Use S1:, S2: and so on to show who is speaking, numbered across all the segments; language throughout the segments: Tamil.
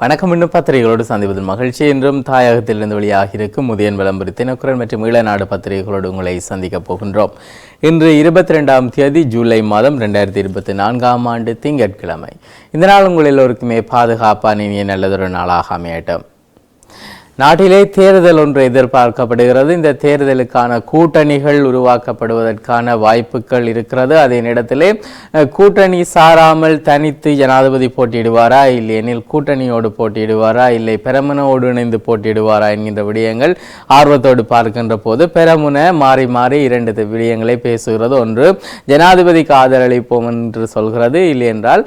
S1: வணக்கம். இன்னும் பத்திரிகைகளோடு சந்திப்பதில் மகிழ்ச்சி. என்றும் தாயகத்திலிருந்து வெளியாக இருக்கும் முதியன் விளம்பரி தினக்குரல் மற்றும் ஈழநாடு பத்திரிகைகளோடு உங்களை சந்திக்கப் போகின்றோம். இன்று இருபத்தி ரெண்டாம் தேதி ஜூலை மாதம் ரெண்டாயிரத்தி இருபத்தி நான்காம் ஆண்டு திங்கட்கிழமை. இந்த நாள் உங்கள் எல்லோருக்குமே பாதுகாப்பான இனிய நல்லதொரு நாளாக அமையட்டும். நாட்டிலே தேர்தல் ஒன்று எதிர்பார்க்கப்படுகிறது. இந்த தேர்தலுக்கான கூட்டணிகள் உருவாக்கப்படுவதற்கான வாய்ப்புகள் இருக்கிறது. அதே நேரத்திலே கூட்டணி சாராமல் தனித்து ஜனாதிபதி போட்டியிடுவாரா? இல்லை எனில் கூட்டணியோடு போட்டியிடுவாரா? இல்லை பெரமுனோடு இணைந்து போட்டியிடுவாரா? என்கின்ற விடயங்கள் ஆர்வத்தோடு பார்க்கின்ற போது பெரமுன மாறி மாறி இரண்டு விடயங்களை பேசுகிறது. ஒன்று ஜனாதிபதிக்கு ஆதரவளிப்போம் என்று சொல்கிறது. இல்லை என்றால்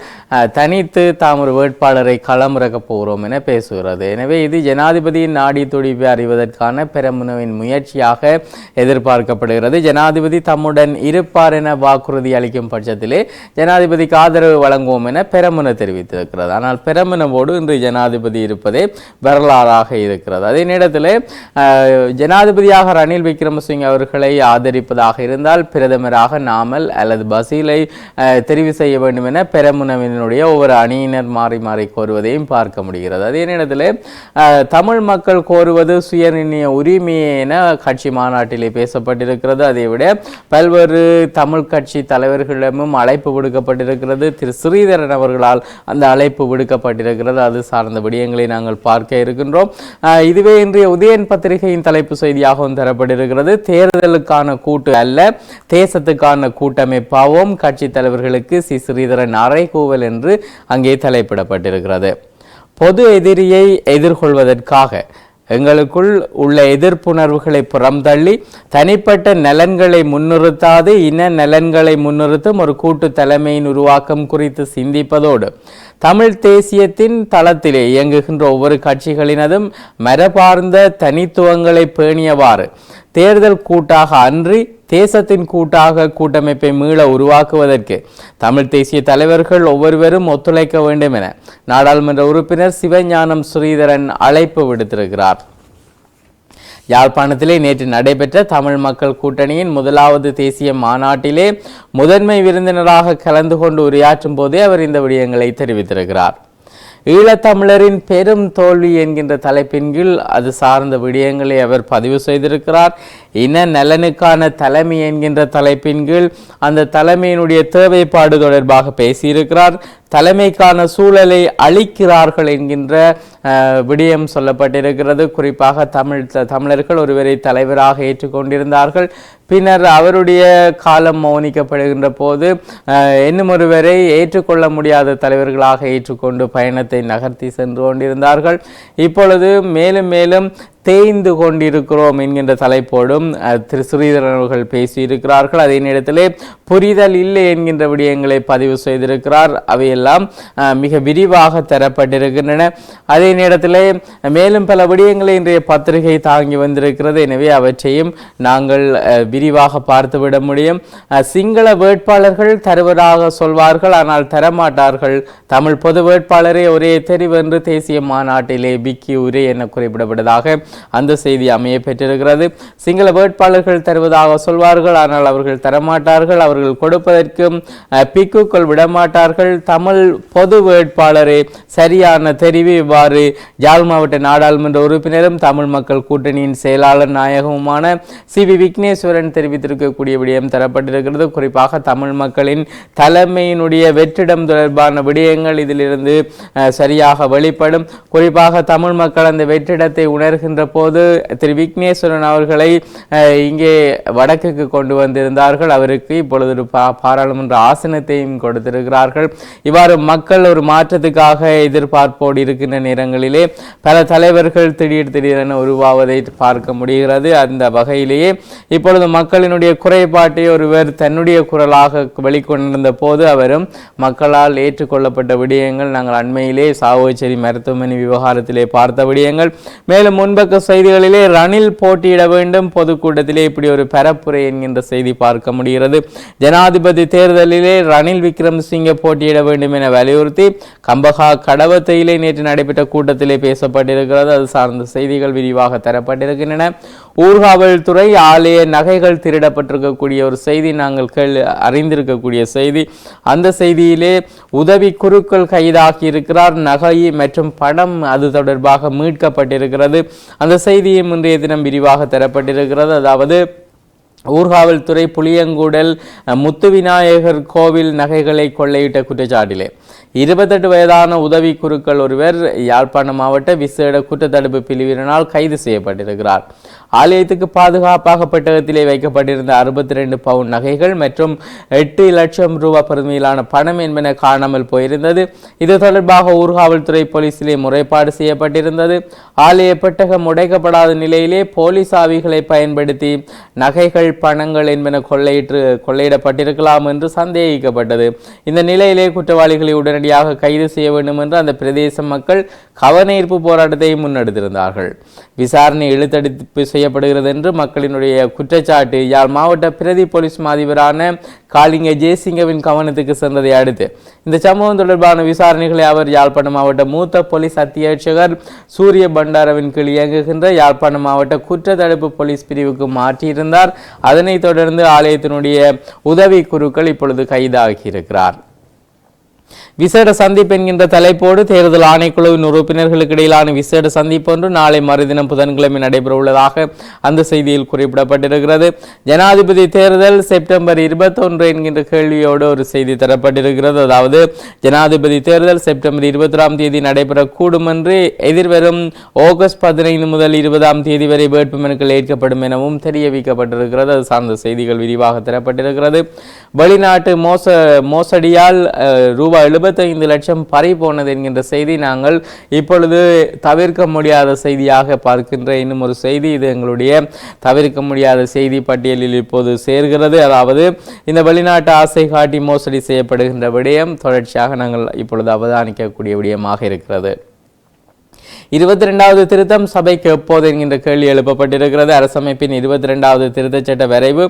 S1: தனித்து தாம் ஒரு வேட்பாளரை களமிறக்கப் போகிறோம் என பேசுகிறது. எனவே இது ஜனாதிபதியின் நாடி துடிப்பை அறிவதற்கான பெரமுனவின் முயற்சியாக எதிர்பார்க்கப்படுகிறது. ஜனாதிபதி தம்முடன் இருப்பார் என வாக்குறுதி அளிக்கும் பட்சத்திலே ஜனாதிபதிக்கு ஆதரவு வழங்குவோம் என பெரமுன தெரிவித்திருக்கிறது. ஆனால் பெரமுனவோடு இன்று ஜனாதிபதி இருப்பதே வரலாறாக இருக்கிறது. அதே நேரத்தில் ஜனாதிபதியாக ரணில் விக்ரமசிங்க அவர்களை ஆதரிப்பதாக இருந்தால் பிரதமராக நாமல் அல்லது பசீலை தெரிவு செய்ய வேண்டும் என பெரமுனவினுடைய ஒவ்வொரு அணியினர் மாறி மாறி கோருவதையும் பார்க்க முடிகிறது. அதே நேரத்தில் தமிழ் மக்கள் கோருவது சுயநிர்ணய உரிமை என கட்சி மாநாட்டிலே பேசப்பட்டிருக்கிறது. அதை விட பல்வேறு தமிழ் கட்சி தலைவர்களிடமும் அழைப்பு விடுக்கப்பட்டிருக்கிறது. திரு ஸ்ரீதரன் அவர்களால் அந்த அழைப்பு விடுக்கப்பட்டிருக்கிறது. அது சார்ந்த விடயங்களை நாங்கள் பார்க்க இருக்கின்றோம். இதுவே இன்றைய உதயன் பத்திரிகையின் தலைப்பு செய்தியாகவும் தரப்பட்டிருக்கிறது. தேர்தலுக்கான கூட்டு அல்ல தேசத்துக்கான கூட்டமைப்பாகவும் கட்சி தலைவர்களுக்கு சி. ஸ்ரீதரன் அறைகூவல் என்று அங்கே தலைப்பிடப்பட்டிருக்கிறது. பொது எதிரியை எதிர்கொள்வதற்காக எங்களுக்குள் உள்ள எதிர்ப்புணர்வுகளை புறம்தள்ளி தனிப்பட்ட நலன்களை முன்னிறுத்தாது இன நலன்களை முன்னிறுத்தும் ஒரு கூட்டு தலைமையின் உருவாக்கம் குறித்து சிந்திப்பதோடு தமிழ் தேசியத்தின் தளத்திலே இயங்குகின்ற ஒவ்வொரு கட்சிகளினதும் மரபார்ந்த தனித்துவங்களை பேணியவாறு தேர்தல் கூட்டாக அன்றி தேசத்தின் கூட்டாக கூட்டமைப்பை மீள உருவாக்குவதற்கு தமிழ் தேசிய தலைவர்கள் ஒவ்வொருவரும் ஒத்துழைக்க வேண்டும் என நாடாளுமன்ற உறுப்பினர் சிவஞானம் ஸ்ரீதரன் அழைப்பு விடுத்திருக்கிறார். யாழ்ப்பாணத்திலே நேற்று நடைபெற்ற தமிழ் மக்கள் கூட்டணியின் முதலாவது தேசிய மாநாட்டிலே முதன்மை விருந்தினராக கலந்து கொண்டு உரையாற்றும் போதே அவர் இந்த விடயங்களை தெரிவித்திருக்கிறார். ஈழத்தமிழரின் பெரும் தோல்வி என்கின்ற தலைப்பின் கீழ் அது சார்ந்த விடயங்களை அவர் பதிவு செய்திருக்கிறார். இன நலனுக்கான தலைமை என்கின்ற தலைப்பின் கீழ் அந்த தலைமையினுடைய தேவைப்பாடு தொடர்பாக பேசியிருக்கிறார். தலைமைக்கான சூழலை அளிக்கிறார்கள் என்கின்ற விடயம் சொல்லப்பட்டிருக்கிறது. குறிப்பாக தமிழ் த- தமிழர்கள் ஒருவரை தலைவராக ஏற்றுக்கொண்டிருந்தார்கள். பின்னர் அவருடைய காலம் மௌனிக்கப்படுகின்ற போது இன்னும் ஒருவரை ஏற்றுக்கொள்ள முடியாத தலைவர்களாக ஏற்றுக்கொண்டு பயணத்தை நகர்த்தி சென்று கொண்டிருந்தார்கள். இப்பொழுது மேலும் மேலும் தேய்ந்து கொண்டிருக்கிறோம் என்கின்ற தலைப்போடும் திரு ஸ்ரீதரன் அவர்கள் பேசியிருக்கிறார்கள். அதே நேரத்திலே புரிதல் இல்லை என்கின்ற விடயங்களை பதிவு செய்திருக்கிறார். அவையெல்லாம் மிக விரிவாக தரப்பட்டிருக்கின்றன. அதே நேரத்திலே மேலும் பல விடயங்களை இன்றைய பத்திரிகை தாங்கி வந்திருக்கிறது. எனவே அவற்றையும் நாங்கள் விரிவாக பார்த்துவிட முடியும். சிங்கள வேட்பாளர்கள் தருவதாக சொல்வார்கள் ஆனால் தரமாட்டார்கள். தமிழ் பொது வேட்பாளரே ஒரே தெரிவு என்று தேசிய மாநாட்டிலே பிக்கி உரை என குறிப்பிடப்பட்டதாக அந்த செய்தி அமைய பெற்றிருக்கிறது. சிங்கள வேட்பாளர்கள் தருவதாக சொல்வார்கள் ஆனால் அவர்கள் தரமாட்டார்கள். அவர்கள் கொடுப்பதற்கும் பிக்குக்குள் விடமாட்டார்கள். தமிழ் பொது வேட்பாளரே சரியான தெரிவு இவ்வாறு யாழ் மாவட்ட நாடாளுமன்ற உறுப்பினரும் தமிழ் மக்கள் கூட்டணியின் செயலாளர் நாயகமுமான சி. வி. விக்னேஸ்வரன் தெரிவித்திருக்கக்கூடிய விடயம் தரப்பட்டிருக்கிறது. குறிப்பாக தமிழ் மக்களின் தலைமையினுடைய வெற்றிடம் தொடர்பான விடயங்கள் இதிலிருந்து சரியாக வெளிப்படும். குறிப்பாக தமிழ் மக்கள் அந்த வெற்றிடத்தை உணர்கின்ற போது திரு விக்னேஸ்வரன் அவர்களை இங்கே வடக்குக்கு கொண்டு வந்திருந்தார்கள். அவருக்கு இப்பொழுது ஒரு பா- பாராளுமன்ற ஆசனத்தையும் கொடுத்திருக்கிறார்கள். இவ்வாறு மக்கள் ஒரு மாற்றத்துக்காக எதிர்பார்ப்போடு இருக்கின்ற நேரங்களிலே பல தலைவர்கள் திடீர் திடீரென உருவாவதை பார்க்க முடிகிறது. அந்த வகையிலேயே இப்பொழுது மக்களினுடைய குறைபாட்டை ஒருவர் தன்னுடைய குரலாக வெளிக்கொண்டிருந்த போது அவரும் மக்களால் ஏற்றுக்கொள்ளப்பட்ட விடயங்கள் நாங்கள் அண்மையிலே சாவோச்சேரி மருத்துவமனை விவகாரத்திலே பார்த்த விடயங்கள் மேலும் முன்பக்க பக்க செய்திகளிலே ரணில் போட்டியிட வேண்டும். பொதுக்கூட்டத்திலே இப்படி ஒரு பரப்புரை என்கின்ற செய்தி பார்க்க முடிகிறது. ஜனாதிபதி தேர்தலிலே ரணில் விக்ரமசிங்கே போட்டியிட வேண்டும் என வலியுறுத்தி கம்பகா கடவத்தையிலே நேற்று நடைபெற்ற கூட்டத்திலே பேசப்பட்டிருக்கிறது. அது சார்ந்த செய்திகள் விரிவாக தரப்பட்டிருக்கின்றன. ஊர்காவல்துறை ஆலய நகைகள் திருடப்பட்டிருக்கக்கூடிய ஒரு செய்தி நாங்கள் கேள் அறிந்திருக்கக்கூடிய செய்தி. அந்த செய்தியிலே உதவி குருக்கள் கைதாகி இருக்கிறார் நகை மற்றும் படம் அது தொடர்பாக மீட்கப்பட்டிருக்கிறது. அந்த செய்தியும் இன்றைய தினம் விரிவாக தரப்பட்டிருக்கிறது. அதாவது ஊர்காவல்துறை புளியங்கூடல் முத்துவிநாயகர் கோவில் நகைகளை கொள்ளையிட்ட குற்றச்சாட்டிலே. இருபத்தெட்டு வயதான உதவி குருக்கள் ஒருவர் யாழ்ப்பாணம் மாவட்ட விசேட குற்றத்தடுப்பு பிரிவினால் கைது செய்யப்பட்டிருக்கிறார். ஆலயத்துக்கு பாதுகாப்பாக பெட்டகத்திலே வைக்கப்பட்டிருந்த அறுபத்தி ரெண்டு பவுன் நகைகள் மற்றும் எட்டு லட்சம் ரூபாய் பெறுமையிலான பணம் என்பன காணாமல் போயிருந்தது. இது தொடர்பாக ஊர்காவல்துறை போலீசிலே முறைப்பாடு செய்யப்பட்டிருந்தது. ஆலய பெட்டகம் உடைக்கப்படாத நிலையிலே போலீஸ் ஆவிகளை பயன்படுத்தி நகைகள் பணங்கள் என்பன கொள்ளையிட்டு கொள்ளையிடப்பட்டிருக்கலாம் என்று சந்தேகிக்கப்பட்டது. இந்த நிலையிலே குற்றவாளிகளை உடனடியாக கைது செய்ய வேண்டும் என்று அந்த பிரதேச மக்கள் கவனஈர்ப்பு போராட்டத்தை முன்னெடுத்திருந்தார்கள். விசாரணை இழுத்தடிப்பு செய்யப்படுகிறது என்று மக்களினுடைய குற்றச்சாட்டு. யாழ் மாவட்ட பிரதி போலீஸ் மாதிபரான காளிங்க ஜெயசிங்கவின் கவனத்துக்கு சென்றதை அடுத்து இந்த சம்பவம் தொடர்பான விசாரணைகளை அவர் யாழ்ப்பாணம் மாவட்ட மூத்த போலீஸ் அத்தியட்சகர் சூரிய பண்டாரவின் கீழ் இயங்குகின்ற யாழ்ப்பாணம் மாவட்ட குற்ற தடுப்பு போலீஸ் பிரிவுக்கு மாற்றியிருந்தார். அதனைத் தொடர்ந்து ஆலயத்தினுடைய உதவி குருக்கள் இப்பொழுது கைதாகியிருக்கிறார். விசேட சந்திப்பு என்கின்ற தலைப்போடு தேர்தல் ஆணைக்குழுவின் உறுப்பினர்களுக்கு இடையிலான விசேட சந்திப்பு ஒன்று நாளை மறுதினம் புதன்கிழமை நடைபெற உள்ளதாக அந்த செய்தியில் குறிப்பிடப்பட்டிருக்கிறது. ஜனாதிபதி தேர்தல் செப்டம்பர் இருபத்தொன்று என்கின்ற கேள்வியோடு ஒரு செய்தி தரப்பட்டிருக்கிறது. அதாவது ஜனாதிபதி தேர்தல் செப்டம்பர் இருபத்தொராம் தேதி நடைபெறக்கூடும் என்று எதிர்வரும் ஆகஸ்ட் பதினைந்து முதல் இருபதாம் தேதி வரை வேட்புமனுக்கள் ஏற்கப்படும் எனவும் தெரிவிக்கப்பட்டிருக்கிறது. அது சார்ந்த செய்திகள் விரிவாக தரப்பட்டிருக்கிறது. வெளிநாட்டு மோச மோசடியால் அஹ், ரூபாய் எழுபத்தைந்து லட்சம் பறை போனது என்கின்ற செய்தி நாங்கள் இப்பொழுது தவிர்க்க முடியாத செய்தியாக பார்க்கின்ற இன்னும் ஒரு செய்தி. இது எங்களுடைய தவிர்க்க முடியாத செய்தி பட்டியலில் இப்போது சேர்கிறது. அதாவது இந்த வெளிநாட்டு ஆசை காட்டி மோசடி செய்யப்படுகின்ற விடயம் தொடர்ச்சியாக நாங்கள் இப்பொழுது அவதானிக்கக்கூடிய விடயமாக இருக்கிறது. இருபத்தி ரெண்டாவது திருத்தம் சபைக்கு எப்போது என்கின்ற கேள்வி எழுப்பப்பட்டிருக்கிறது. அரசமைப்பின் இருபத்தி ரெண்டாவது திருத்தச் சட்ட வரைவு.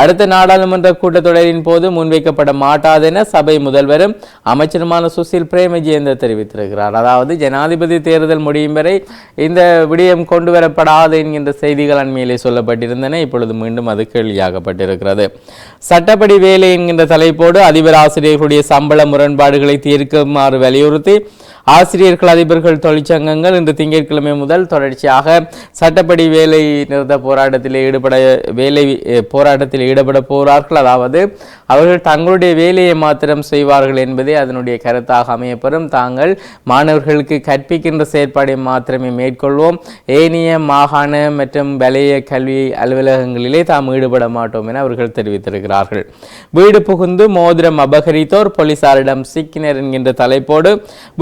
S1: அடுத்த நாடாளுமன்ற கூட்டத்தொடரின் போது முன்வைக்கப்பட மாட்டாதென சபை முதல்வரும் அமைச்சருமான சுசில் பிரேமஜேந்தர் தெரிவித்திருக்கிறார். அதாவது ஜனாதிபதி தேர்தல் முடியும் வரை இந்த விடயம் கொண்டு வரப்படாது என்கின்ற செய்திகள் அண்மையிலே சொல்லப்பட்டிருந்தன. இப்பொழுது மீண்டும் அது கேள்வியாகப்பட்டிருக்கிறது. சட்டப்படி வேலை என்கின்ற தலைப்போடு அதிபர் ஆசிரியர்களுடைய சம்பள முரண்பாடுகளை தீர்க்குமாறு வலியுறுத்தி ஆசிரியர்கள் அதிபர்கள் தொழிற்சங்கங்கள் கடந்த திங்கட்கிழமை முதல் தொடர்ச்சியாக சட்டப்படி வேலை நிறுத்த போராட்டத்தில் ஈடுபட வேலை போராட்டத்தில் ஈடுபட போகிறார்கள். அதாவது அவர்கள் தங்களுடைய வேலையை மாத்திரம் செய்வார்கள் என்பதே அதனுடைய கருத்தாக அமையப்பெறும். தாங்கள் மாணவர்களுக்கு கற்பிக்கின்ற செயற்பாடை மாத்திரமே மேற்கொள்வோம். ஏனைய மாகாண மற்றும் வலைய கல்வி அலுவலகங்களிலே தாம் ஈடுபட மாட்டோம் என அவர்கள் தெரிவித்திருக்கிறார்கள். வீடு புகுந்து மோதிரம் அபகரித்தோர் போலீசாரிடம் சிக்கினர் என்கின்ற தலைப்போடு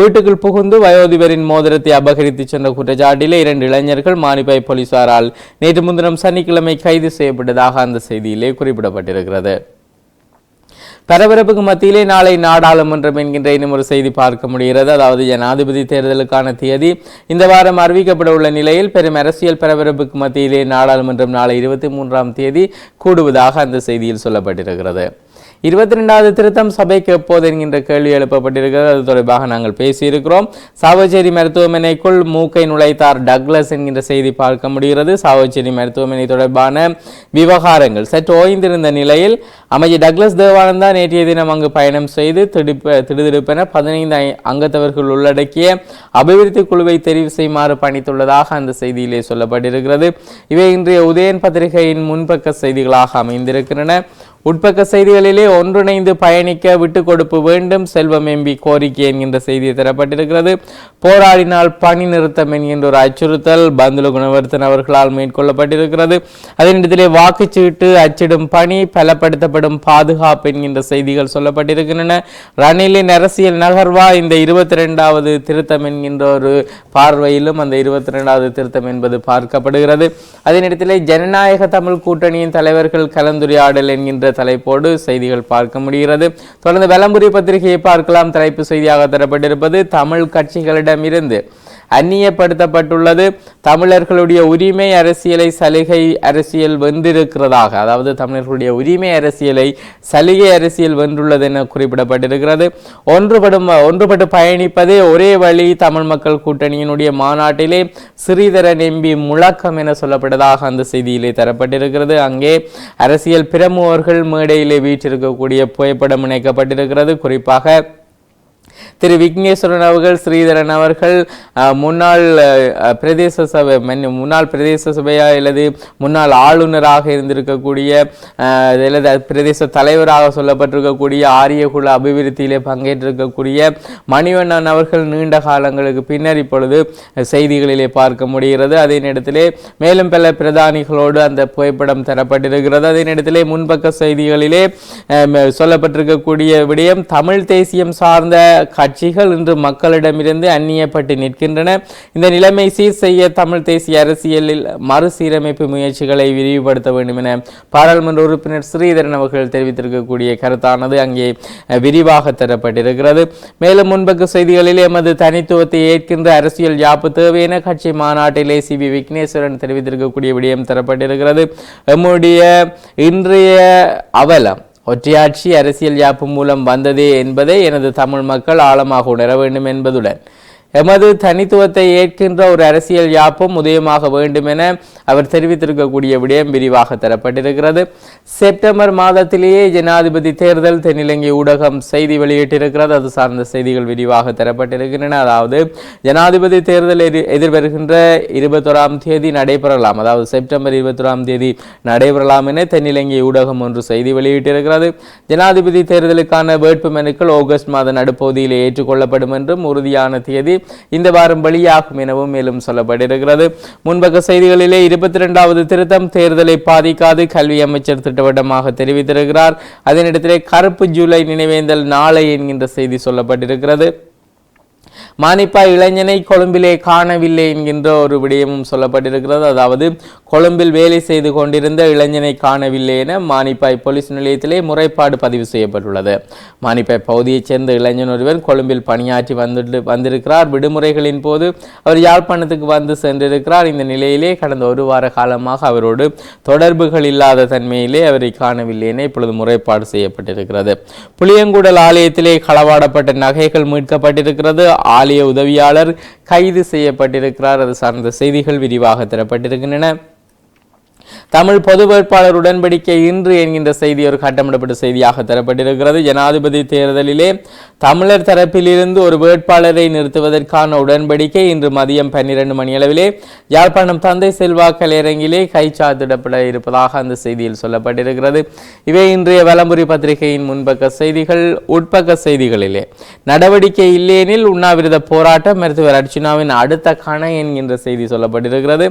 S1: வீட்டுக்குள் புகுந்து வயோதிபரின் மோதிரத்தை அபகரித்து சென்ற குற்றச்சாட்டில் இரண்டு இளைஞர்கள் மானிப்பாய் போலீசாரால் நேற்று முன்தினம் சனிக்கிழமை கைது செய்யப்பட்டதாக அந்த செய்தியிலே குறிப்பிடப்பட்டிருக்கிறது. பரபரப்புக்கு மத்தியிலே நாளை நாடாளுமன்றம் என்கின்ற இன்னும் ஒரு செய்தி பார்க்க முடிகிறது. அதாவது ஜனாதிபதி தேர்தலுக்கான தேதி இந்த வாரம் அறிவிக்கப்பட உள்ள நிலையில் பெரும் அரசியல் பரபரப்புக்கு மத்தியிலே நாடாளுமன்றம் நாளை இருபத்தி மூன்றாம் தேதி கூடுவதாக அந்த செய்தியில் சொல்லப்பட்டிருக்கிறது. இருபத்தி ரெண்டாவது திருத்தம் சபைக்கு எப்போது என்கின்ற கேள்வி எழுப்பப்பட்டிருக்கிறது அது தொடர்பாக நாங்கள் பேசியிருக்கிறோம். சாவச்சேரி மருத்துவமனைக்குள் மூக்கை நுழைத்தார் டக்ளஸ் என்கின்ற செய்தி பார்க்க முடிகிறது. சாவச்சேரி மருத்துவமனை தொடர்பான விவகாரங்கள் சற்று ஓய்ந்திருந்த நிலையில் அமைச்சர் டக்ளஸ் தேவானந்தா நேற்றைய தினம் அங்கு பயணம் செய்து திடுப்ப திடுதிடுப்பென பதினைந்து அங்கத்தவர்கள் உள்ளடக்கிய அபிவிருத்தி குழுவை தெரிவு செய்யுமாறு பணித்துள்ளதாக அந்த செய்தியிலே சொல்லப்பட்டிருக்கிறது. இவை இன்றைய உதயன் பத்திரிகையின் முன்பக்க செய்திகளாக அமைந்திருக்கின்றன. உட்பக்க செய்திகளிலே ஒன்றிணைந்து பயணிக்க விட்டு கொடுப்பு வேண்டும். செல்வம் எம்பி கோரிக்கை என்கின்ற செய்தி தரப்பட்டிருக்கிறது. போராடினால் பணி நிறுத்தம் என்கின்ற ஒரு அச்சுறுத்தல் பந்துல குணவர்த்தன் அவர்களால் மேற்கொள்ளப்பட்டிருக்கிறது. அதனிடத்திலே வாக்குச்சீட்டு அச்சிடும் பணி பலப்படுத்தப்படும் பாதுகாப்பு என்கின்ற செய்திகள் சொல்லப்பட்டிருக்கின்றன. ரணிலின் அரசியல் நகர்வா இந்த இருபத்தி ரெண்டாவது திருத்தம் என்கின்ற ஒரு பார்வையிலும் அந்த இருபத்தி ரெண்டாவது திருத்தம் என்பது பார்க்கப்படுகிறது. அதனிடத்திலே ஜனநாயக தமிழ் கூட்டணியின் தலைவர்கள் கலந்துரையாடல் என்கின்ற தலைப்போடு செய்திகள் பார்க்க முடிகிறது. தொடர்ந்து வெலம்புரி பத்திரிகையை பார்க்கலாம். தலைப்பு செய்தியாக தரப்பட்டிருப்பது தமிழ் கட்சிகளிடமிருந்து. அந்நியப்படுத்தப்பட்டுள்ளது. தமிழர்களுடைய உரிமை அரசியலை சலுகை அரசியல் வென்றிருக்கிறதாக அதாவது தமிழர்களுடைய உரிமை அரசியலை சலுகை அரசியல் வென்றுள்ளது என குறிப்பிடப்பட்டிருக்கிறது. ஒன்றுபடும் ஒன்றுபட்டு பயணிப்பதே ஒரே வழி தமிழ் மக்கள் கூட்டணியினுடைய மாநாட்டிலே ஸ்ரீதரன் எம்பி முழக்கம் என சொல்லப்பட்டதாக அந்த செய்தியிலே தரப்பட்டிருக்கிறது. அங்கே அரசியல் பிரமுகர்கள் மேடையிலே வீற்றிருக்கக்கூடிய புகைப்படம் இணைக்கப்பட்டிருக்கிறது. குறிப்பாக திரு விக்னேஸ்வரன் அவர்கள் ஸ்ரீதரன் அவர்கள் முன்னாள் பிரதேச சபை முன்னாள் பிரதேச சபையா அல்லது முன்னாள் ஆளுநராக இருந்திருக்கக்கூடிய அல்லது பிரதேச தலைவராக சொல்லப்பட்டிருக்கக்கூடிய ஆரியகுல அபிவிருத்தியிலே பங்கேற்றிருக்கக்கூடிய மணிவண்ணன் அவர்கள் நீண்ட காலங்களுக்கு பின்னர் இப்பொழுது செய்திகளிலே பார்க்க முடிகிறது. அதே நேரத்திலே மேலும் பல பிரதானிகளோடு அந்த புகைப்படம் தரப்பட்டிருக்கிறது. அதே நேரத்திலே முன்பக்க செய்திகளிலே சொல்லப்பட்டிருக்கக்கூடிய விடயம் தமிழ் தேசியம் சார்ந்த கட்சிகள் இன்று மக்களிடமிருந்து அந்நியப்பட்டு நிற்கின்றன. இந்த நிலைமை சீர் செய்ய தமிழ் தேசிய அரசியலில் மறுசீரமைப்பு முயற்சிகளை விரிவுபடுத்த வேண்டும் என பாராளுமன்ற உறுப்பினர் ஸ்ரீதரன் அவர்கள் தெரிவித்திருக்கக்கூடிய கருத்தானது அங்கே விரிவாக தரப்பட்டிருக்கிறது. மேலும் முன்பக்கு செய்திகளில் எமது தனித்துவத்தை ஏற்கின்ற அரசியல் யாப்பு தேவையென கட்சி மாநாட்டிலே சி. வி. விக்னேஸ்வரன் தெரிவித்திருக்கக்கூடிய விடயம் தரப்பட்டிருக்கிறது. எம்முடைய இன்றைய அவலம் ஒற்றையாட்சி அரசியல் யாப்பு மூலம் வந்ததே என்பதை எனது தமிழ் மக்கள் ஆழமாக உணர வேண்டும் என்பதுடன் எமது தனித்துவத்தை ஏற்கின்ற ஒரு அரசியல் யாப்பும் உதயமாக வேண்டும் என அவர் தெரிவித்திருக்கக்கூடிய விடயம் விரிவாக தரப்பட்டிருக்கிறது. செப்டம்பர் மாதத்திலேயே ஜனாதிபதி தேர்தல் தென்னிலங்கை ஊடகம் செய்தி வெளியிட்டிருக்கிறது. அது சார்ந்த செய்திகள் விரிவாக தரப்பட்டிருக்கின்றன. அதாவது ஜனாதிபதி தேர்தல் எதிர் எதிர்வருகின்ற இருபத்தொராம் தேதி நடைபெறலாம். அதாவது செப்டம்பர் இருபத்தொராம் தேதி நடைபெறலாம் என தென்னிலங்கை ஊடகம் ஒன்று செய்தி வெளியிட்டிருக்கிறது. ஜனாதிபதி தேர்தலுக்கான வேட்பு மனுக்கள் ஆகஸ்ட் மாத நடுப்பகுதியில் ஏற்றுக்கொள்ளப்படும் என்றும் உறுதியான தேதி இந்த வாரம் வெளியாகும் எனவும் மேலும் சொல்லப்பட்டிருக்கிறது. முன்பக்க செய்திகளிலே இருபத்தி இரண்டாவது திருத்தம் தேர்தலை பாதிக்காது கல்வி அமைச்சர் திட்டவட்டமாக தெரிவித்திருக்கிறார். அதனிடத்திலே கருப்பு ஜூலை நினைவேந்தல் நாளை என்கின்ற செய்தி சொல்லப்பட்டிருக்கிறது. மானிப்பா இளைஞனை கொழும்பிலே காணவில்லை என்கின்ற ஒரு விடயமும் சொல்லப்பட்டிருக்கிறது. அதாவது கொழும்பில் வேலை செய்து கொண்டிருந்த இளைஞனை காணவில்லை என மானிப்பாய் போலீஸ் நிலையத்திலே முறைப்பாடு பதிவு செய்யப்பட்டுள்ளது. மானிப்பாய் பகுதியைச் சேர்ந்த இளைஞன் ஒருவர் கொழும்பில் பணியாற்றி வந்துட்டு வந்திருக்கிறார். விடுமுறைகளின் போது அவர் யாழ்ப்பாணத்துக்கு வந்து சென்றிருக்கிறார். இந்த நிலையிலே கடந்த ஒரு வார காலமாக அவரோடு தொடர்புகள் இல்லாத தன்மையிலே அவரை காணவில்லை என இப்பொழுது முறைப்பாடு செய்யப்பட்டிருக்கிறது. புளியங்குடல் ஆலயத்திலே களவாடப்பட்ட நகைகள் மீட்கப்பட்டிருக்கிறது. ஆலய உதவியாளர் கைது செய்யப்பட்டிருக்கிறார். அது சார்ந்த செய்திகள் விரிவாக தரப்பட்டிருக்கின்றன. தமிழ் பொது வேட்பாளர் உடன்படிக்கை இன்று என்கின்ற செய்தி ஒரு கட்டமிடப்பட்ட செய்தியாக தரப்பட்டிருக்கிறது. ஜனாதிபதி தேர்தலிலே தமிழர் தரப்பிலிருந்து ஒரு வேட்பாளரை நிறுத்துவதற்கான உடன்படிக்கை இன்று மதியம் பன்னிரண்டு மணியளவிலே யாழ்ப்பாணம் தந்தை செல்வா கலையரங்கிலே கைச்சாத்திடப்பட இருப்பதாக அந்த செய்தியில் சொல்லப்பட்டிருக்கிறது. இவை இன்றைய வலம்புரி பத்திரிகையின் முன்பக்க செய்திகள் உட்பக்க செய்திகளிலே. நடவடிக்கை இல்லையெனில் உண்ணாவிரத போராட்டம் மருத்துவர் அர்ச்சுனாவின் அடுத்த கண என்கின்ற செய்தி சொல்லப்பட்டிருக்கிறது.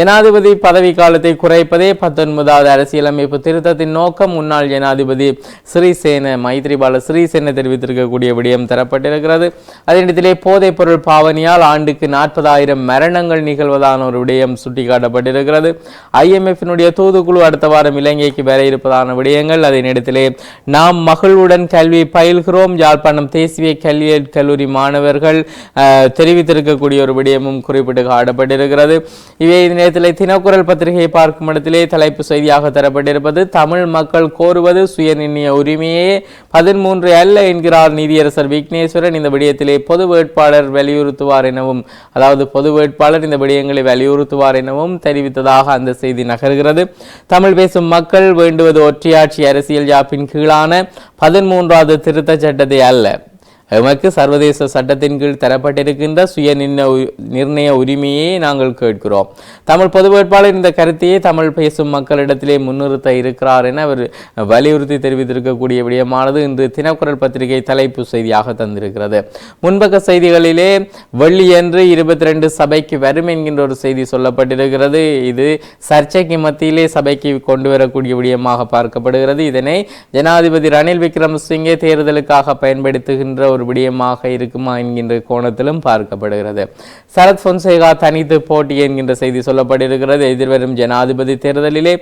S1: ஜனாதிபதி பதவி காலத்தை குறைப்பதே பத்தொன்பதாவது அரசியலமைப்பு திருத்தத்தின் நோக்கம் முன்னாள் ஜனாதிபதி ஸ்ரீசேன மைத்ரிபால ஸ்ரீசேன தெரிவித்திருக்கக்கூடிய விடயம் தரப்பட்டிருக்கிறது. அதே போதைப் பொருள் பாவனையால் ஆண்டுக்கு நாற்பதாயிரம் மரணங்கள் நிகழ்வதான ஒரு விடயம் சுட்டிக்காட்டப்பட்டிருக்கிறது. ஐஎம்எஃபினுடைய தூதுக்குழு அடுத்த வாரம் இலங்கைக்கு வர இருப்பதான விடயங்கள். அதனிடத்திலே நாம் மகிழ்வுடன் கல்வி பயில்கிறோம். யாழ்ப்பாணம் தேசிய கல்வியல் கல்லூரி மாணவர்கள் தெரிவித்திருக்கக்கூடிய ஒரு விடயமும் குறிப்பிட்டு காட்டப்பட்டிருக்கிறது. இவை இந்த நேரத்தில் தினக்குரல் பத்திரிகையை பார்க்கும் இடத்தில் தலைப்பு செய்தியாக தரப்பட்டிருப்பது தமிழ் மக்கள் கோருவது சுயநிர்ணய உரிமையே. பதிமூன்று அல்ல என்கிறார் நீதியரசர் விக்னேஸ்வரன். இந்த விடயத்திலே பொது வேட்பாளர் வலியுறுத்துவார் எனவும் அதாவது பொது வேட்பாளர் இந்த விடயங்களை வலியுறுத்துவார் எனவும் தெரிவித்ததாக அந்த செய்தி நகர்கிறது. தமிழ் பேசும் மக்கள் வேண்டுவது ஒற்றையாட்சி அரசியல் யாப்பின் கீழான பதிமூன்றாவது திருத்த சட்டத்தை அல்ல. எமக்கு சர்வதேச சட்டத்தின் கீழ் தரப்பட்டிருக்கின்ற சுய நிர்ணய நிர்ணய உரிமையை நாங்கள் கேட்கிறோம். தமிழ் பொது வேட்பாளர் இந்த கருத்தையே தமிழ் பேசும் மக்களிடத்திலே முன்னிறுத்த இருக்கிறார் என அவர் வலியுறுத்தி தெரிவித்திருக்கக்கூடிய விடயமானது இன்று தினக்குரல் பத்திரிகை தலைப்பு செய்தியாக தந்திருக்கிறது. முன்பக்க செய்திகளிலே வெள்ளியன்று இருபத்தி ரெண்டு சபைக்கு வரும் என்கின்ற ஒரு செய்தி சொல்லப்பட்டிருக்கிறது. இது சர்ச்சைக்கு மத்தியிலே சபைக்கு கொண்டு வரக்கூடிய விடயமாக பார்க்கப்படுகிறது. இதனை ஜனாதிபதி ரணில் விக்ரமசிங்கே தேர்தலுக்காக பயன்படுத்துகின்ற ஒரு விடயமாக இருக்குமா என்கின்ற கோணத்திலும் பார்க்கப்படுகிறது. சரத் பொன்சேகா தனித்து போட்டி என்கின்ற செய்தி சொல்லப்பட்டிருக்கிறது. எதிர்வரும் ஜனாதிபதி தேர்தலிலே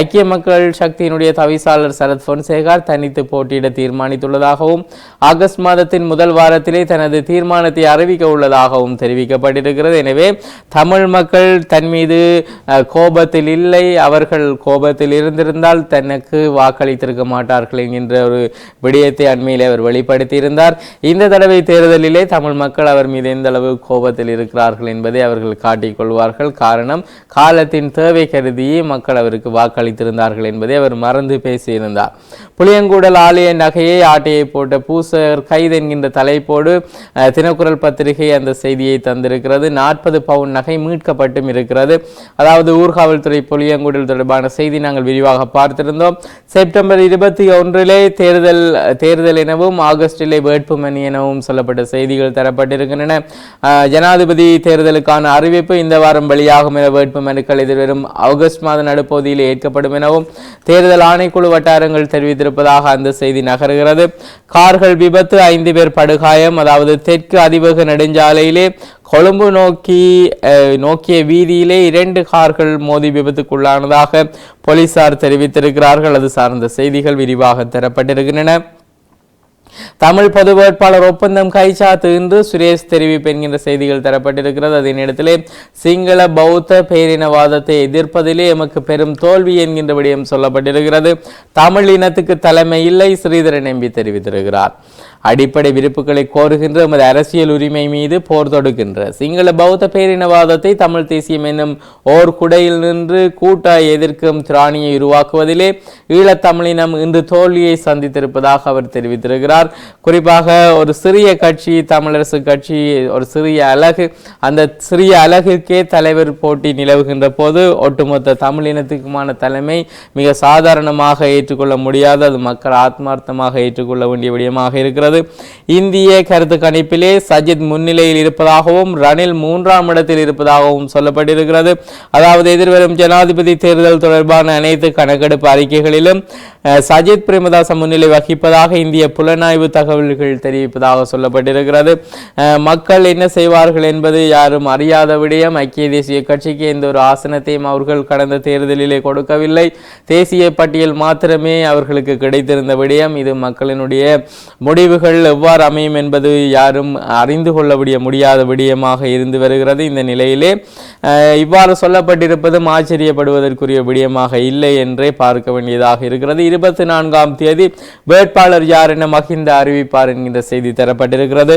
S1: ஐக்கிய மக்கள் சக்தியினுடைய தவிசாளர் சரத் பொன்சேகா தனித்து போட்டியிட தீர்மானித்துள்ளதாகவும் ஆகஸ்ட் மாதத்தின் முதல் வாரத்திலே தனது தீர்மானத்தை அறிவிக்க உள்ளதாகவும் தெரிவிக்கப்பட்டிருக்கிறது. எனவே தமிழ் மக்கள் தன் மீது கோபத்தில் இல்லை. அவர்கள் கோபத்தில் இருந்திருந்தால் தனக்கு வாக்களித்திருக்க மாட்டார்கள் என்கின்ற ஒரு விடயத்தை அண்மையிலே அவர் வெளிப்படுத்தியிருந்தார். இந்த தடவை தேர்தலிலே தமிழ் மக்கள் அவர் மீது எந்த அளவு கோபத்தில் இருக்கிறார்கள் என்பதை அவர்கள் காட்டிக் கொள்வார்கள். காரணம் காலத்தின் தேவை கருதியே மக்கள் அவருக்கு வாக்களித்திருந்தார்கள் என்பதை அவர் மறந்து பேசியிருந்தார். புளியங்கூடல் ஆலய நகையை ஆட்டையை போட்ட பூசர் கைது என்கின்ற தலைப்போடு தினக்குரல் பத்திரிகை அந்த செய்தியை தந்திருக்கிறது. நாற்பது பவுன் நகை மீட்கப்பட்டும் இருக்கிறது. அதாவது ஊர்காவல்துறை புளியங்குடல் தொடர்பான செய்தி நாங்கள் விரிவாக பார்த்திருந்தோம். செப்டம்பர் இருபத்தி ஒன்றிலே தேர்தல் தேர்தல் எனவும் ஆகஸ்டிலே வேட்புமனு எனவும் சொல்லப்பட்ட செய்திகள் தரப்பட்டிருக்கின்றன. ஜனாதிபதி தேர்தலுக்கான அறிவிப்பு இந்த வாரம் வெளியாகும் என வேட்புமனுக்கள் எதிர்வரும் ஆகஸ்ட் மாத நடுப்பகுதியில் ஏற்கப்படும் எனவும் தேர்தல் ஆணைக்குழு வட்டாரங்கள் தெரிவித்திருப்பதாக அந்த செய்தி நகர்கிறது. கார்கள் விபத்து ஐந்து பேர் படுகாயம். அதாவது தெற்கு அதிவேக நெடுஞ்சாலையிலே கொழும்பு நோக்கி நோக்கிய வீதியிலே இரண்டு கார்கள் மோதி விபத்துக்குள்ளானதாக போலீசார் தெரிவித்திருக்கிறார்கள். அது சார்ந்த செய்திகள் விரிவாக தரப்பட்டிருக்கின்றன. தமிழ் பொது வேட்பாளர் ஒப்பந்தம் கைச்சாத்து என்று சுரேஷ் தெரிவிப்பு என்கின்ற செய்திகள் தரப்பட்டிருக்கிறது. அதன் நேரத்திலே சிங்கள பௌத்த பேரினவாதத்தை எதிர்ப்பதிலே எமக்கு பெரும் தோல்வி என்கின்ற விடயம் சொல்லப்பட்டிருக்கிறது. தமிழ் இனத்துக்கு தலைமை இல்லை ஸ்ரீதரன் எம்பி தெரிவித்திருக்கிறார். அடிப்படை விருப்புகளை கோருகின்ற எமது அரசியல் உரிமை மீது போர் தொடுக்கின்ற. சிங்கள பௌத்த பேரினவாதத்தை தமிழ் தேசியம் என்னும் ஓர் குடையில் நின்று கூட்டாய் எதிர்க்கும் திராணியை உருவாக்குவதிலே ஈழத்தமிழினம் இன்று தோல்வியை சந்தித்திருப்பதாக அவர் தெரிவித்திருக்கிறார். குறிப்பாக ஒரு சிறிய கட்சி தமிழரசு கட்சி ஒரு சிறிய அழகு அந்த சிறிய அழகுக்கே தலைவர் போட்டி நிலவுகின்ற போது ஒட்டுமொத்த தமிழினத்துக்குமான தலைமை மிக சாதாரணமாக ஏற்றுக்கொள்ள முடியாது அது மக்கள் ஆத்மார்த்தமாக ஏற்றுக்கொள்ள வேண்டிய விடயமாக இருக்கிறது. இந்திய கருத்து கணிப்பிலே சஜித் முன்னிலையில் இருப்பதாகவும் ரணில் மூன்றாம் இடத்தில் இருப்பதாகவும் சொல்லப்பட்டிருக்கிறது. அதாவது எதிர்வரும் ஜனாதிபதி தேர்தல் தொடர்பான அனைத்து கணக்கெடுப்பு அறிக்கைகளிலும் சஜித் பிரேமதாச முன்னிலை வகிப்பதாக இந்திய புலனாய்வு தகவல்கள் தெரிவிப்பதாக சொல்லப்பட்டிருக்கிறது. மக்கள் என்ன செய்வார்கள் என்பது யாரும் அறியாத விடயம். ஐக்கிய தேசிய கட்சிக்கு எந்த ஒரு ஆசனத்தையும் அவர்கள் கடந்த தேர்தலிலே கொடுக்கவில்லை. தேசிய பட்டியல் மாத்திரமே அவர்களுக்கு கிடைத்திருந்த விடயம். இது மக்களினுடைய முடிவுகள் எவ்வாறு அமையும் என்பது யாரும் அறிந்து கொள்ளக்கூடிய முடியாத விடயமாக இருந்து வருகிறது. இந்த நிலையிலே இவ்வாறு சொல்லப்பட்டிருப்பதும் ஆச்சரியப்படுவதற்குரிய விடயமாக இல்லை என்றே பார்க்க வேண்டியதாக இருக்கிறது. இருபத்தி நான்காம் தேதி வேட்பாளர் யார் என மகிந்த அறிவிப்பார் என்கின்ற செய்தி தரப்பட்டிருக்கிறது.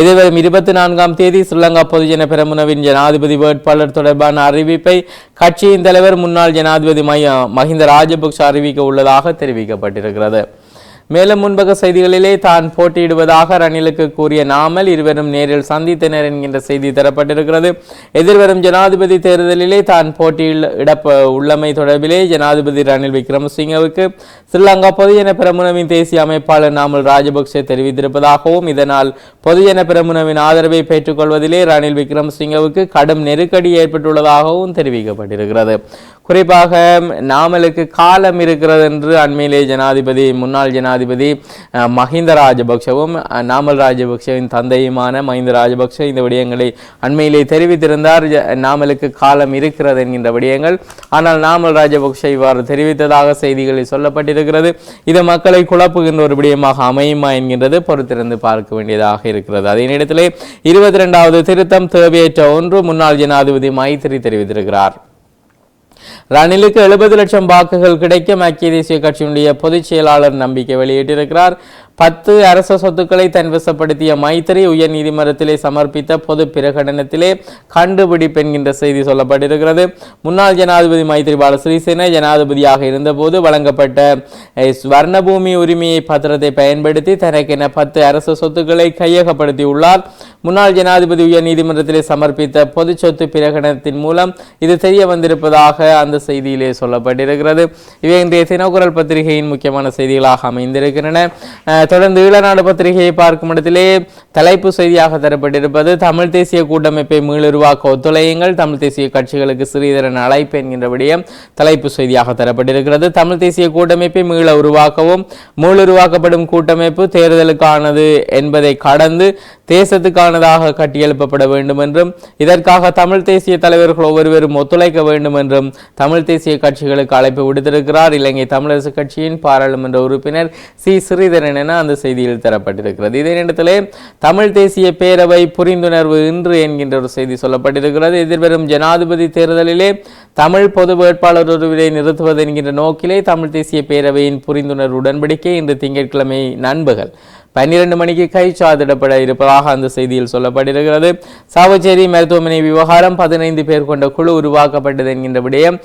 S1: எதிர்வரும் இருபத்தி நான்காம் தேதி ஸ்ரீலங்கா பொதுஜன பெரமுனவின் ஜனாதிபதி வேட்பாளர் தொடர்பான அறிவிப்பை கட்சியின் தலைவர் முன்னாள் ஜனாதிபதி மைய மஹிந்த ராஜபக்ஷ அறிவிக்க உள்ளதாக தெரிவிக்கப்பட்டிருக்கிறது. மேலும் முன்பக செய்திகளிலே தான் போட்டியிடுவதாக ரணிலுக்கு கூறிய நாமல் இருவரும் நேரில் சந்தித்தனர் என்கின்ற செய்தி தரப்பட்டிருக்கிறது. எதிர்வரும் ஜனாதிபதி தேர்தலிலே தான் போட்டியில் இடப்ப உள்ளமை தொடர்பிலே ஜனாதிபதி ரணில் விக்ரமசிங்கவுக்கு ஸ்ரீலங்கா பொதுஜன பிரமுனவின் தேசிய அமைப்பாளர் நாமல் ராஜபக்சே தெரிவித்திருப்பதாகவும் இதனால் பொதுஜன பிரமுனவின் ஆதரவை பெற்றுக்கொள்வதிலே ரணில் விக்ரமசிங்கவுக்கு கடும் நெருக்கடி ஏற்பட்டுள்ளதாகவும் தெரிவிக்கப்பட்டிருக்கிறது. குறிப்பாக நாமலுக்கு காலம் இருக்கிறது என்று அண்மையிலே ஜனாதிபதி முன்னாள் ஜனாதிபதி ஜனாதிபதி மஹிந்த ராஜபக்ஷவும் நாமல் ராஜபக்ஷவின் தந்தையுமான மஹிந்த ராஜபக்ஷ இந்த விடயங்களை அண்மையிலே தெரிவித்திருந்தார். நாமலுக்கு காலம் இருக்கிறது என்கின்ற விடயங்கள். ஆனால் நாமல் ராஜபக்ஷ இவ்வாறு தெரிவித்ததாக செய்திகளில் சொல்லப்பட்டிருக்கிறது. இது மக்களை குழப்புகின்ற ஒரு விடயமாக அமையுமா என்கின்றது பொறுத்திருந்து பார்க்க வேண்டியதாக இருக்கிறது. அதே நேரத்திலே இருபத்தி இரண்டாவது திருத்தம் தேவையற்ற ஒன்று முன்னாள் ஜனாதிபதி மைத்திரி தெரிவித்திருக்கிறார். ரணிலுக்கு எழுபது லட்சம் வாக்குகள் கிடைக்கும் ஐக்கிய தேசிய கட்சியினுடைய பொதுச் செயலாளர் நம்பிக்கை வெளியிட்டிருக்கிறார். பத்து அரச சொத்துக்களை தன்வசப்படுத்திய மைத்திரி உயர் நீதிமன்றத்திலே சமர்ப்பித்த பொது பிரகடனத்திலே கண்டுபிடிப்பு என்கின்ற செய்தி சொல்லப்பட்டிருக்கிறது. முன்னாள் ஜனாதிபதி மைத்திரிபால சிறிசேன ஜனாதிபதியாக இருந்தபோது வழங்கப்பட்ட வர்ணபூமி உரிமையை பத்திரத்தை பயன்படுத்தி தனக்கென பத்து அரச சொத்துக்களை கையகப்படுத்தியுள்ளார். முன்னாள் ஜனாதிபதி உயர் நீதிமன்றத்திலே சமர்ப்பித்த பொது சொத்து பிரகடனத்தின் மூலம் இது தெரிய வந்திருப்பதாக அந்த செய்தியிலே சொல்லப்பட்டிருக்கிறது. இவை இன்றைய தினக்குரல் பத்திரிகையின் முக்கியமான செய்திகளாக அமைந்திருக்கின்றன. தொடர்ந்து ஈழநாடு பத்திரிகையை பார்க்கும் இடத்திலே தலைப்பு செய்தியாக தரப்பட்டிருப்பது தமிழ் தேசிய கூட்டமைப்பை மீளுருவாக்க ஒத்துழையுங்கள் தமிழ் தேசிய கட்சிகளுக்கு சிறிதரன் அழைப்பு என்கின்ற விடயம் தலைப்பு செய்தியாக தரப்பட்டிருக்கிறது. தமிழ் தேசிய கூட்டமைப்பை மீள உருவாக்கவும் மீளுருவாக்கப்படும் கூட்டமைப்பு தேர்தலுக்கானது என்பதை கடந்து தேசத்துக்கானதாக கட்டியெழுப்பப்பட வேண்டும் என்றும் இதற்காக தமிழ் தேசிய தலைவர்கள் ஒவ்வொருவரும் ஒத்துழைக்க வேண்டும் என்றும் தமிழ் தேசிய கட்சிகளுக்கு அழைப்பு விடுத்திருக்கிறார். இலங்கை தமிழரசு கட்சியின் பாராளுமன்ற உறுப்பினர் சி. ஸ்ரீதரன் என அந்த செய்தியில் தரப்பட்டிருக்கிறது. இதே நேரத்தில் தமிழ் தேசிய பேரவை புரிந்துணர்வு இன்று என்கின்ற ஒரு செய்தி சொல்லப்பட்டிருக்கிறது. எதிர்வரும் ஜனாதிபதி தேர்தலிலே தமிழ் பொது வேட்பாளர் ஒருவரை நிறுத்துவது என்கின்ற நோக்கிலே தமிழ் தேசிய பேரவையின் புரிந்துணர்வு உடன்படிக்கை இன்று திங்கட்கிழமை நண்பகல் பன்னிரண்டு மணிக்கு கைச்சாதிடப்பட இருப்பதாக அந்த செய்தியில் சொல்லப்பட்டிருக்கிறது. சாவச்சேரி மருத்துவமனை விவகாரம் பதினைந்து பேர் கொண்ட குழு உருவாக்கப்பட்டது என்கின்ற விடயம்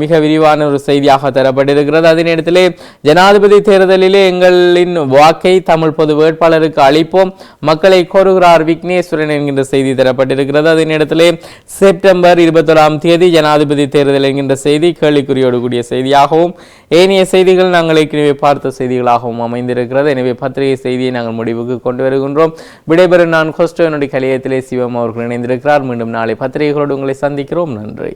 S1: மிக விரிவான ஒரு செய்தியாக தரப்பட்டிருக்கிறது. அதே நேரத்திலே ஜனாதிபதி தேர்தலிலே எங்களின் வாக்கை தமிழ் பொது வேட்பாளருக்கு அளிப்போம். மக்களை கோருகிறார் விக்னேஸ்வரன் என்கின்ற செய்தி தரப்பட்டிருக்கிறது. அதே நேரத்திலே செப்டம்பர் இருபத்தொராம் தேதி ஜனாதிபதி தேர்தல் என்கின்ற செய்தி கேள்விக்குறியோடு கூடிய செய்தியாகவும் ஏனைய செய்திகள் நாங்கள் ஏற்கனவே பார்த்த செய்திகளாகவும் அமைந்திருக்கிறது. எனவே பத்திரிகை செய்தியை நாங்கள் முடிவுக்கு கொண்டு வருகின்றோம். விடைபெறும் நான் கொஸ்டோனுடைய கலையத்திலே சிவம் அவர்கள் இணைந்திருக்கிறார். மீண்டும் நாளை பத்திரிகைகளோடு உங்களை சந்திக்கிறோம். நன்றி.